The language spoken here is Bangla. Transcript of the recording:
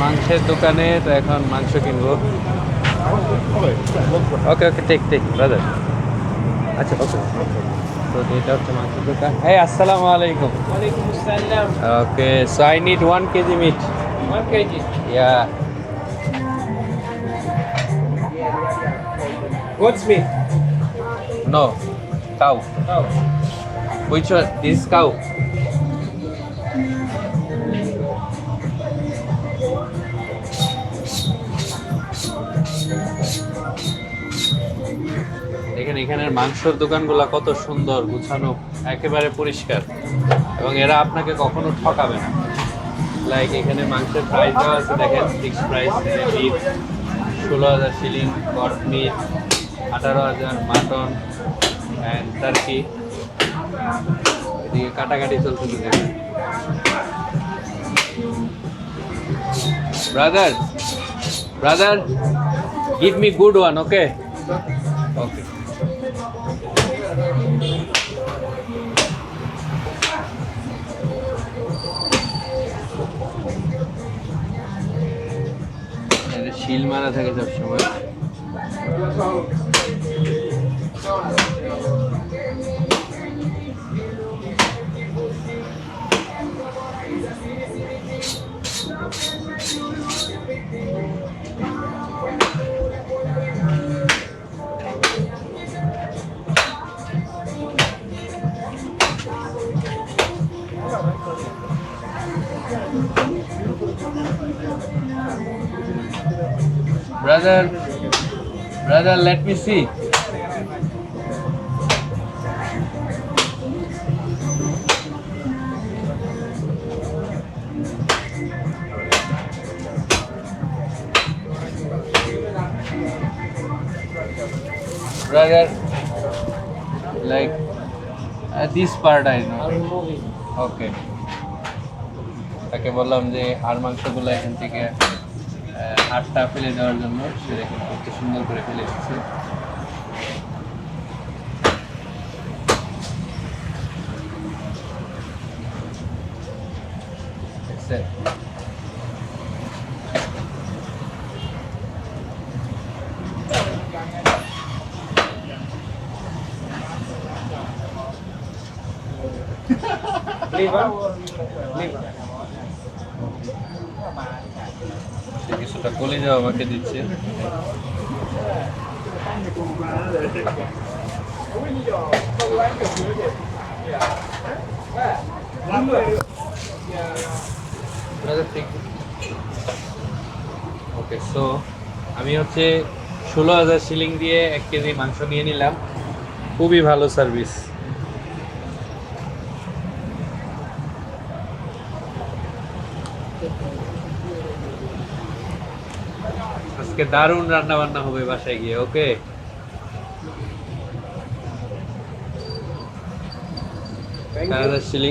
মাংসের দোকানে তো এখন মাংস কিনবো okay okay take take brother আচ্ছা ওকে তো এটা হচ্ছে মাংসের দোকান এই আসসালামু আলাইকুম Walaikum salam. Okay so I need one KG meat One kg. Yeah Goat's meat. No cow Oh. Which one? This cow. এখানের মাংসর দোকানগুলো কত সুন্দর, গুছানো, একেবারে পরিষ্কার। এবং এরা আপনাকে কখনো ঠকাবে না। লাইক এখানে মাংসের প্রাইস দেওয়া আছে, দেখেন ফিক্স প্রাইস বিফ ষোলো হাজার শিলিং গট মিট আঠারো হাজার মাটন অ্যান্ড টার্কি এদিকে কাটাকাটি চলতেছে দেখেন। Brother brother give me good one okay okay শিল মারা থাকে সবসময়। Brother, brother, let me see. Brother, like uh, this part I know. ওকে তাকে বললাম যে হাড় মাংসগুলো এখান থেকে হাড়টা ফেলে দেওয়ার জন্য সে দেখুন কত সুন্দর করে ফেলে দিচ্ছে? Liver. Liver. সে কিছুটা কলিজা আমাকে দিচ্ছে। ওকে সো আমি হচ্ছে ষোলো হাজার শিলিং দিয়ে এক কেজি মাংস নিয়ে নিলাম। খুবই ভালো সার্ভিস আজকে দারুণ রান্না বান্না হবে বাসায় গিয়ে ওকে? Ceiling shilling